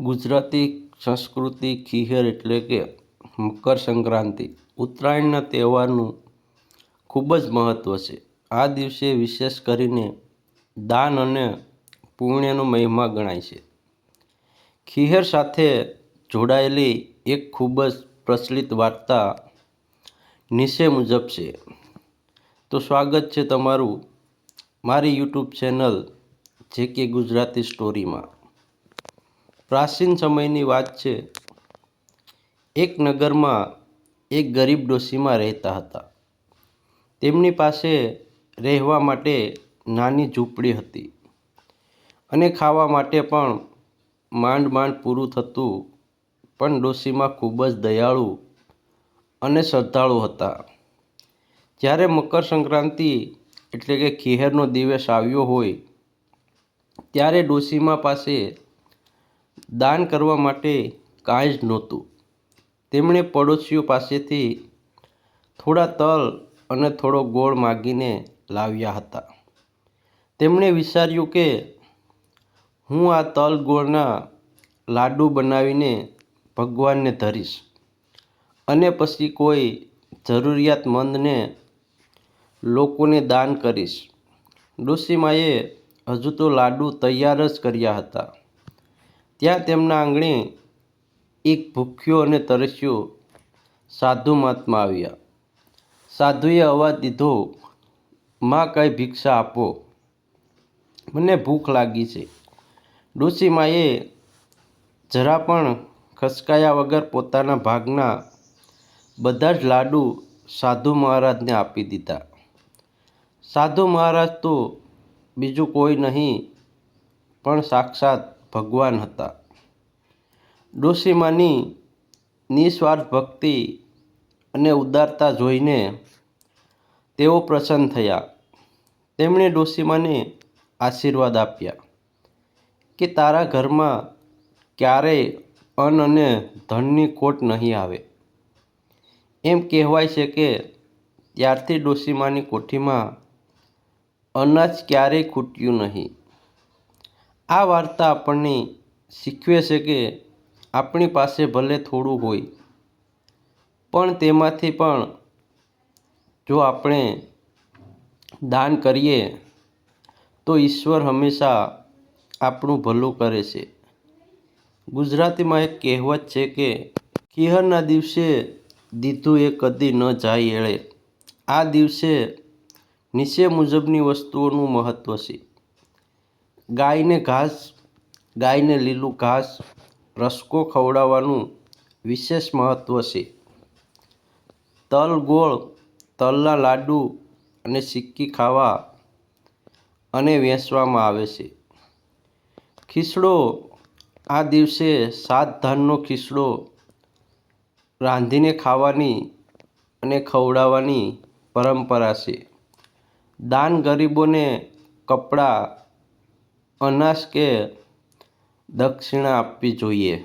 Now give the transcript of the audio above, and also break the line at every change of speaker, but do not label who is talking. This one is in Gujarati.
ગુજરાતી, સંસ્કૃતિ, ખીહેર એટલે કે મકર સંક્રાંતિ. ઉત્તરાયણના તહેવારનું ખૂબ જ મહત્ત્વ છે. આ દિવસે વિશેષ કરીને દાન અને પુણ્યનો મહિમા ગણાય છે. ખીહેર સાથે જોડાયેલી એક ખૂબ જ પ્રચલિત વાર્તા નીચે મુજબ છે. તો સ્વાગત છે તમારું મારી યુટ્યુબ ચેનલ જે કે ગુજરાતી સ્ટોરીમાં. પ્રાચીન સમયની વાત છે. એક નગરમાં એક ગરીબ ડોશીમાં રહેતા હતા. તેમની પાસે રહેવા માટે નાની ઝૂંપડી હતી અને ખાવા માટે પણ માંડ માંડ પૂરું થતું, પણ ડોશીમાં ખૂબ જ દયાળુ અને શ્રદ્ધાળુ હતા. જ્યારે મકર સંક્રાંતિ, એટલે કે ખીહેરનો દિવસ આવ્યો હોય, ત્યારે ડોશીમા પાસે દાન કરવા માટે કાંઈ જ નહોતું. તેમણે પડોશીઓ પાસેથી થોડા તલ અને થોડો ગોળ માગીને લાવ્યા હતા. તેમણે વિચાર્યું કે હું આ તલ ગોળના લાડુ બનાવીને ભગવાનને ધરીશ અને પછી કોઈ જરૂરિયાતમંદને લોકોને દાન કરીશ. ડોસીમાએ હજુ તો લાડુ તૈયાર જ કર્યા હતા. ત્યાં તેમના આંગણે એક ભૂખ્યો અને તરસ્યો સાધુ મહાત્મા આવ્યા. સાધુએ અવાજ દીધો, માં, કંઈ ભિક્ષા આપો. મને ભૂખ લાગી છે. ડોશીમાએ જરા પણ ખસકાયા વગર પોતાના ભાગના બધા જ લાડુ સાધુ મહારાજને આપી દીધા. સાધુ મહારાજ તો બીજું કોઈ નહીં, પણ સાક્ષાત ભગવાન હતા. ડોશીમાની નિસ્વાર્થ ભક્તિ અને ઉદારતા જોઈને તેઓ પ્રસન્ન થયા. તેમણે ડોશીમાને આશીર્વાદ આપ્યા કે તારા ઘરમાં ક્યારેય અન્ન અને ધનની ખોટ નહીં આવે. એમ કહેવાય છે કે ત્યારથી ડોશીમાની કોઠીમાં અનાજ ક્યારેય ખૂટ્યું નહીં. આ વાર્તા આપણને શીખવે છે કે આપણી પાસે ભલે થોડું હોય, પણ તેમાંથી પણ જો આપણે દાન કરીએ, તો ઈશ્વર હંમેશા આપણું ભલું કરે છે. ગુજરાતીમાં એક કહેવત છે કે ખીહરના દિવસે દીધું એ કદી ન જાય એળે. આ દિવસે નીચે મુજબની વસ્તુઓનું મહત્ત્વ છે. ગાયને ઘાસ, ગાયને લીલું ઘાસ, રસકો ખવડાવવાનું વિશેષ મહત્ત્વ છે. તલ ગોળ, તલના લાડુ અને સિક્કી ખાવા અને વેચવામાં આવે છે. ખીચડો આ દિવસે સાત ધાનનો ખીચડો રાંધીને ખાવાની અને ખવડાવવાની પરંપરા છે. દાન ગરીબોને કપડાં અનાસ કે દક્ષિણા આપવી જોઈએ?